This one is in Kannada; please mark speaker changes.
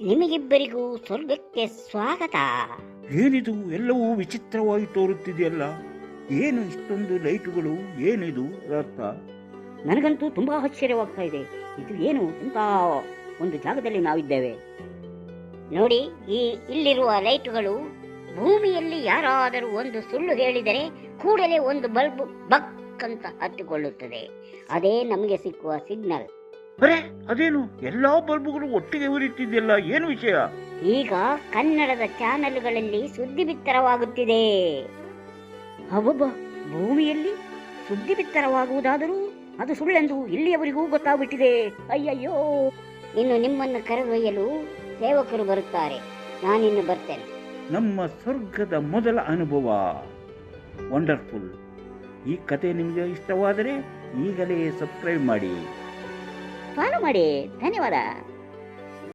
Speaker 1: ನಿಮಗಿಬ್ಬರಿಗೂ ಸ್ವರ್ಗಕ್ಕೆ ಸ್ವಾಗತ.
Speaker 2: ಏನಿದು? ಎಲ್ಲವೂ ವಿಚಿತ್ರವಾಗಿ ತೋರುತ್ತಿದೆಯಲ್ಲ? ಏನು ಇಷ್ಟೊಂದು ಲೈಟುಗಳು? ಏನಿದು? ಅರ್ಥ?
Speaker 1: ನನಗಂತೂ ತುಂಬಾ ಆಶ್ಚರ್ಯವಾಗ್ತಾ ಇದೆ. ಇದು ಏನು? ಅಂತ ಒಂದು ಜಾಗದಲ್ಲಿ ನಾವಿದ್ದೇವೆ. ನೋಡಿ ಈ ಇಲ್ಲಿರುವ ಲೈಟುಗಳು ಭೂಮಿಯಲ್ಲಿ ಯಾರಾದರೂ ಒಂದು ಸುಳ್ಳು ಹೇಳಿದರೆ ಕೂಡಲೇ ಒಂದು ಬಲ್ಬ್ ಬಕ್ ಅಂತ ಹತ್ತಿಕೊಳ್ಳುತ್ತದೆ. ಅದೇ ನಮಗೆ ಸಿಕ್ಕುವ ಸಿಗ್ನಲ್.
Speaker 2: ಅರೆ ಅದೇನು ಎಲ್ಲಾ ಬಲ್ಬುಗಳು ಒಟ್ಟಿಗೆ ಉರಿಯುತ್ತಿದ್ದಿಲ್ಲ ಏನು ವಿಷಯ?
Speaker 1: ಈಗ ಕನ್ನಡದ ಚಾನೆಲ್ಗಳಲ್ಲಿ ಸುದ್ದಿ ಬಿತ್ತರವಾಗುತ್ತಿದೆ. ಹಬ್ಬ ಭೂಮಿಯಲ್ಲಿ ಸುದ್ದಿ ಬಿತ್ತರವಾಗುವುದಾದರೂ ಅದು ಸುಳ್ಳೆಂದು ಇಲ್ಲಿಯವರಿಗೂ ಗೊತ್ತಾಗ್ಬಿಟ್ಟಿದೆ. ಅಯ್ಯಯ್ಯೋ! ಇನ್ನು ನಿಮ್ಮನ್ನು ಕರೆದೊಯ್ಯಲು ಸೇವಕರು ಬರುತ್ತಾರೆ. ನಾನಿನ್ನು ಬರ್ತೇನೆ.
Speaker 2: ನಮ್ಮ ಸ್ವರ್ಗದ ಮೊದಲ ಅನುಭವ. ವಂಡರ್ಫುಲ್ ಈ ಕತೆ ನಿಮಗೆ ಇಷ್ಟವಾದರೆ ಈಗಲೇ ಸಬ್ಸ್ಕ್ರೈಬ್ ಮಾಡಿ.
Speaker 1: ಫಾಲೋ ಮಾಡಿ. ಧನ್ಯವಾದ.